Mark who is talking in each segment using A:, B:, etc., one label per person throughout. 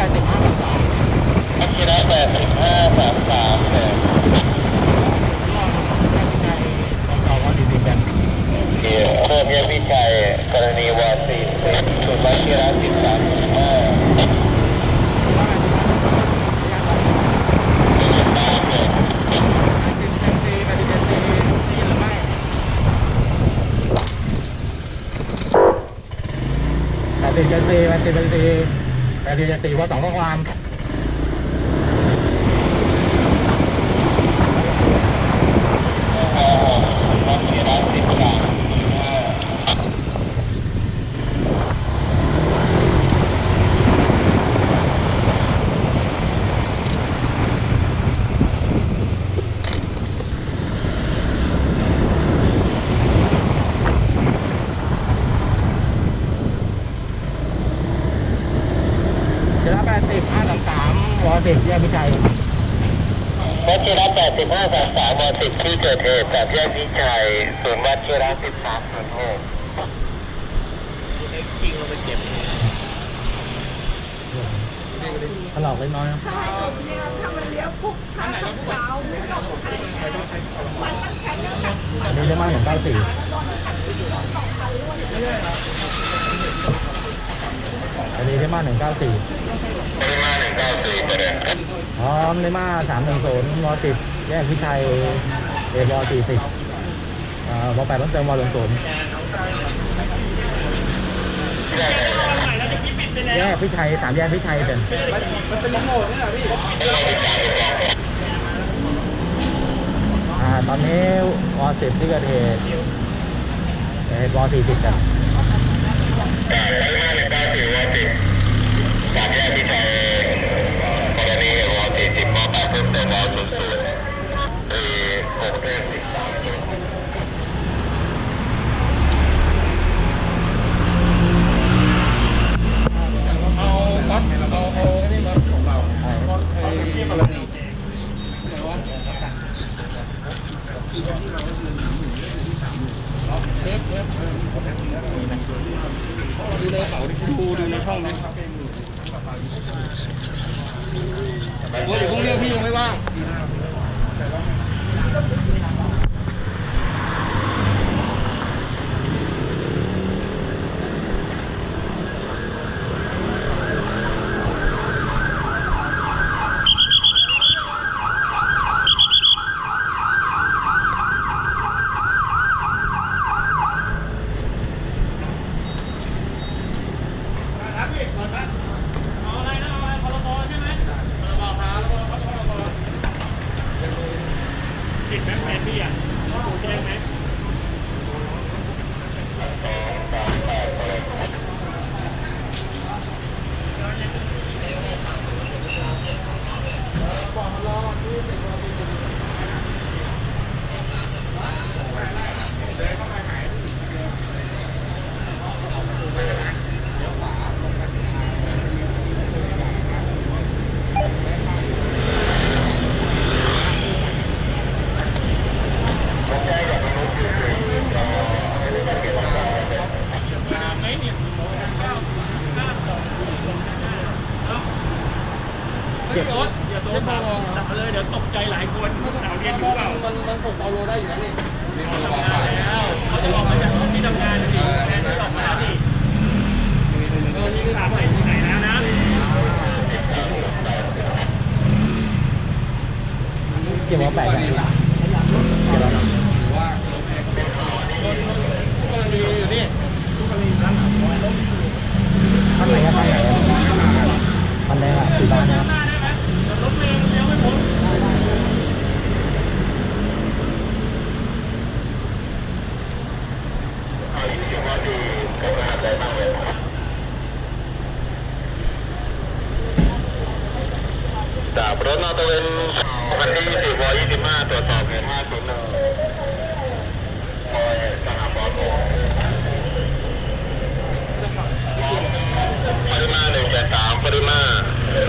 A: แปดสิบห้าสาม
B: พัชระแปดสิบห้าสามสามเนี่ย
A: รอบแค่ใจต่อวันดีๆกัน
B: เกี่ยวเพิ่มแยกพิชัยกรณีวาซีนส่วนพัชระสิบสามา
A: เจ็ดเจ็ดสี่ม่แปดสิบเจ็ดเจ็ดสี่ แปดสิบเจ็ดสี่ว่าสองข้อความ
B: พัชระสิบสามสิบห้า
A: เจ็ดแปดสิบห้าสามสามวอสิบแยกพิชัย
B: วัชิระ8533ม10ที่เกิดเหตุจากแยกพิชัยส่วนวัชิระ1306
A: ถลอกเล็กน้อยนะ
C: ถ้าให้เราเลี้ยวถ้ามันเลี้ยวปุ๊บทางขาวๆไม่ต้องใช้มันต้องใช้น้ำหนัก
A: อันนี้ได้มากหนึ่งเก้าสี่อันนี้ได้มากหนึ่งเก้าสี่
B: ปริมาณ194ประเด็น
A: พร้อมได้มากสามหนึ่งศูนย์วอสิบแยกพิชัยเอวอสี่สิบอ่าวอแปดต้องเติมวอลงศูนย์แยกพิชัยสามแยกพิชัยเป็นอ่าตอนนี้วอสิบที่เกิดเหตุเอวอสี่สิบกัน
B: จากแยกพิชัยกรณีวอ40ม8เพิ่มเติมวอ00ปี6เดือน13
A: เอาก๊อตเอาเอาอันนี้มาของเราก๊อตไอ้กรณี
D: ดูในเขาดูในช่องนี้ โอ้ยเดี๋ยวพรุ่งนี้พี่ยังไม่ว่าง
A: เก็บ
D: อย่าโดนจับมาเลยเดี๋ยวตกใจหลายคนสาวเรียนอยู่เปล่ามันมันหกเปาโลได้อยู่แล้วนี่ทำงานแล้ว เขาจะออกมาจากที่ทำงานดิแทนที่ออกมาแล้วดิเออนี่คือถามไหนที่ไหนนะนะ
A: เก็บวอแปดกันเก็บแล้วนะ
D: มีอยหนี่
A: ข้างไหนก็ข้างไหนข้างไหนอะสี่ล้านนะ
D: รถเมล์เลี้ยวไม่พ้น
B: จากรถนอตะเวนวันที่10ว25ตรวจสอบเหตุ501คอยสหบอลปริมาณ183ปริมาณ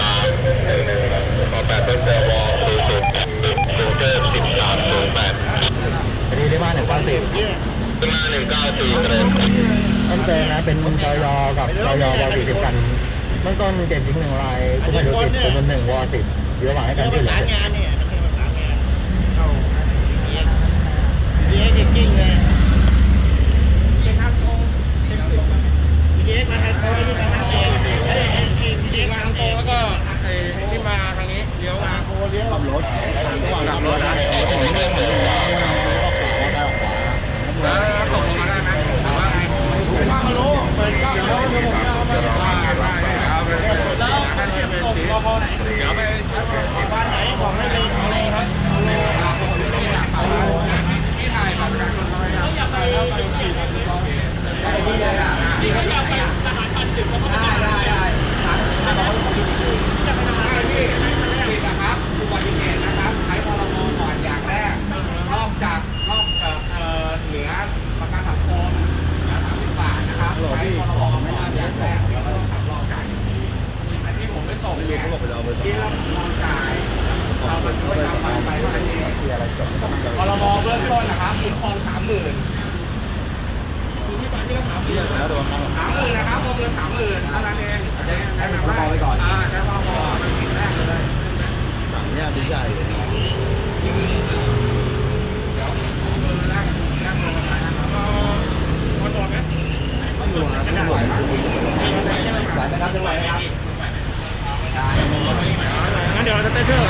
B: 311ขอ8ต้นเจอวอ00สูงเทพ1308
A: อันนี้ได้มากหนึ่งเก้าสี่
B: ปริมาณ194เกรด
A: ต้นเจอนะเป็นจอยอกับจอยอวอสี่สิบกันเบื้องต้นเจ็บหญิงหนึ่งรายคุณหมายถึงติดเป็นหนึ่งวอสิบอยู่ระหว่างให้การช่วยเหลือ
E: งานเนี่ยมันเป็นประสานงานเพ
F: รบเบื้องต้นนะครับคุ้มครองสามหมื่น
E: เรียกแล้วโดนครับ
F: สามหมื่นนะครับวงเงินสามหมื่นเท่านั้นเองใช้พรบไปก่อนอ่าใช้พรบมันผิดแรกเลย
E: สั่งเนี่ยดีใหญ่เลย
D: คนบอกไหม
E: ไม่อยู่นะไม่ไหวไหวไหมครับยังไหวไหมครับ
D: งั้นเดี๋ยวเราจะเต้นเชื่อ
A: ร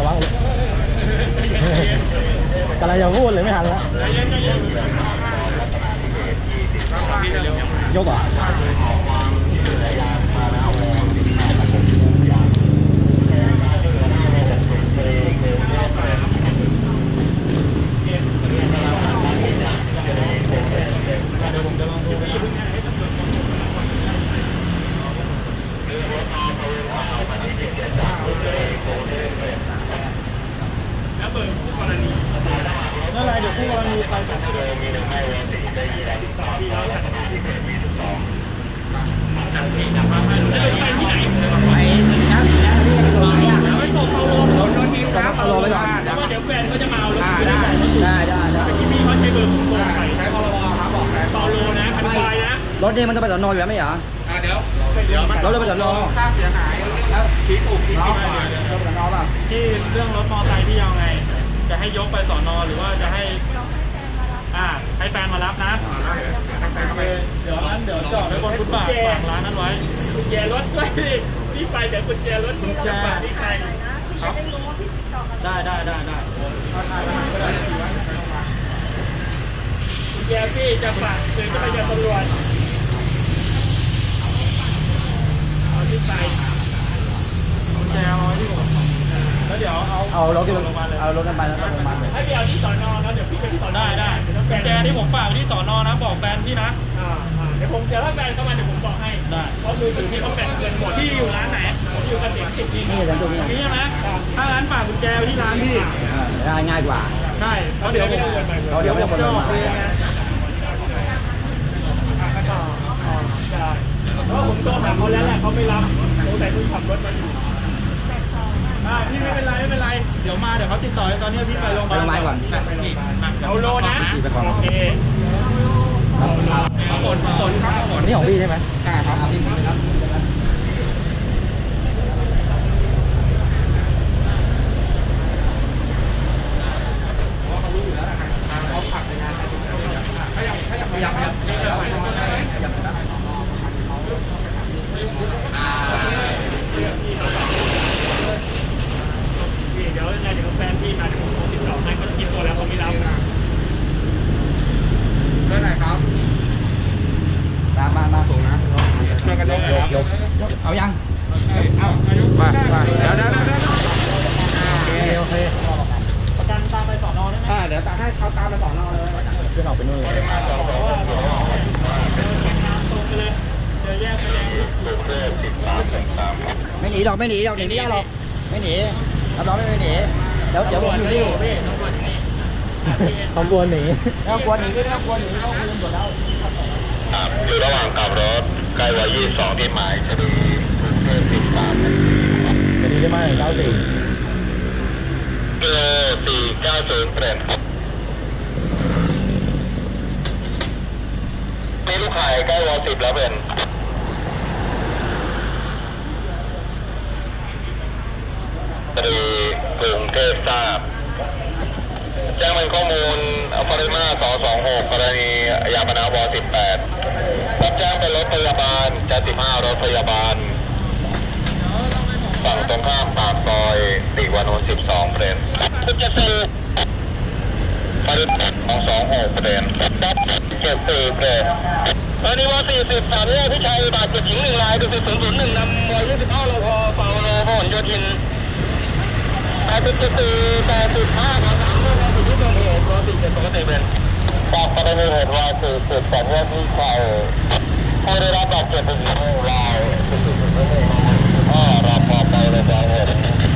A: ะวังกำลังจะพูดเลยไม่ทันแล้วยกอะนั่นแหละเดี๋ยวคู่กรณีไปจัด
D: ไปที่ไหน
E: ไปน้ำสีน้ำนี่ไปตรงไหนอะ
D: ไปส่งเขาลง
F: รถรถทีมครับ
E: เอาลงไปก่อน
D: แต่ว่าเดี๋ยวแฟนเขาจะมาเอารถ
F: อ่า
D: ไป
F: ได้
E: ได้ได้ได้
D: ที่พี่เขาใช้เบอร์ผมโทรไป
F: ใช้พรบครับบอกแล้ว
D: ต่อโลนะพันปลายนะ
E: รถนี่มันต้องไปสอนออยู่แล้วไม่เหรอ
F: อ่าเดี๋ยวเดี๋ยวมัน
E: รถเราไปสอนอ
F: ค่าเสียหายแล้วผิดถูกผิดผิดก่อน
E: รถไปสอนอป่ะ
D: ที่เรื่องรถมอเตอร์ไซค์ที่ยังไง จะให้ยกไปสอนอหรือว่าจะให้อ่าให้แฟนมารับนะเดี๋ยวนั้นเดี๋ยวจอดไว้บนฟุตบาทฝากร้านนั้นไว้กุญแจรถด้วยพี่ไปเดี๋ยวกุญแจรถกุญแจที่ใคร
C: นะพี่จะได้รู้ว่าพี่ติดต่อกับ
D: ได้ได้ได้ได้กุญแจพี่จะฝากซื้อจะไปเจอตำรวจ เอาที่ไปกุญแจเอาไว้ที่ผมแล้วเดี๋ยวเอา
E: เอารถที่
D: ลงมาเลย
E: เอารถกันไปแล้วก็ลงมา
D: ให้พี่เอาที่สอนอนะเดี๋ยวพี่ไปที่สอนได้ได้กุญแจที่ผมฝากที่สอนอนะ บอกแฟนพี่นะอ่าเดี๋ยวผมเดี๋ยวถ้าแฟนเข้ามาเดี๋ยวผมบอกให้ได้เพราะมือถือพี่เขาแบ่งเกินหมดที่อยู่ร้านไหนผมอยู่กันเด็กสิบที
E: นี่สันตุนี่
D: นี่ใช่ไหมถ้าร้านฝากกุญแจไว้ที่ร้านพี่
E: ได้ง่ายกว่า
D: ใช่เพราะเดี๋ยวผม
E: เราเดี๋ยวไม่ต้องคน
D: จะ
E: มา
D: อกเองนะใช่ เพราะผมโทรหาเขาแล้วแหละเขาไม่รับสงสัยคุณขับรถมาอยู่อ่าพี่ไม่เป็นไรไม่เป็นไร เดี๋ยวมาเดี๋ยวเขาติดต่อตอนนี้พี่ไปโรงพยา
E: ไป
D: บาล
E: โรงพยาบาลก่อน
D: เอาโลนะ
E: พี่ไปก่อน
D: โอเคเอาโลเอาผลผลครับผล
A: นี่ของพี่ใช่ไหม
E: ใช่ครับพี่ผมนะครับ
D: เดี๋ยวยังไงเดี๋ยวแฟนพี่มาเดี๋ยวผมโทรติดต่อให้เขาจะกินตัวแล้วเขาไม่รับ
F: เรื่องไหนครับ
E: ตามมามาส่งนะ
F: ช่วยกันยกครับ
A: ยก
E: เอายัง
F: เอาอายุมามาเดี๋ยวเดี๋ยวเดี๋ยว
A: โอเคโอเค
D: ประกันตามไปส
F: เดี๋ยวให้เขาตามไปสอนอเลย
A: ขึ้นออกไปนู่นเลย
D: ไม่
E: หนีหรอกไม่หนีหรอกหนีไม่ยากหรอกไม่หนีรับรองไม่หนีเดี๋ยวเดี๋ยวผมอยู่นี่
D: พี่ตำรวจอยู่นี่
A: ขบวนหนี
E: แล้วนหนีด้วนหนีเขาคุยกันหมดแล้ว
B: อยู่ระหว่างขับรถใกล้วัยยี่สองที่หมายคดีกรุงเทพติดตาม
A: คดีได้มาหนึ่งเก้าสี่
B: กิโลสี่เก้าศูนย์เปลนครับนี่ลูกขายใกล้วอสิบแล้วเป็นคดีกรุงเทพทราบแจ้งเป็นข้อมูลปริมา226กรณียาปนาวอ18รับแจ้งเป็นรถพยาบาลจะ15รถพยาบาล ฝั่งตรงข้ามปากซอยติวานุสิบสองเปรนคุณจะซื้อปริมของสองหกเปรนครับเจ็ดสี่เปรนตอนนี้ว่าสี่สิบสามแยกพิชัยบาดเจ็บหญิงหนึ่งรายดูสิบศูนย์ศูนย์หนึ่งนำวัยยี่สิบห้าโลพอฝั่งโลพอนโยธินแปดจุดสี่แปดจุดห้าสามสามเมื่อวันศุดร์ที่เกิเหตุรอนสี่เจ็ดปกติเป็นปากกรณีเหตุว่าสี่สิบสามแยกพิชัยผู้ได้รับบาดเจ็บเป็นหญิงหนึ่งราย 5ราคาไฟระบายเหตุ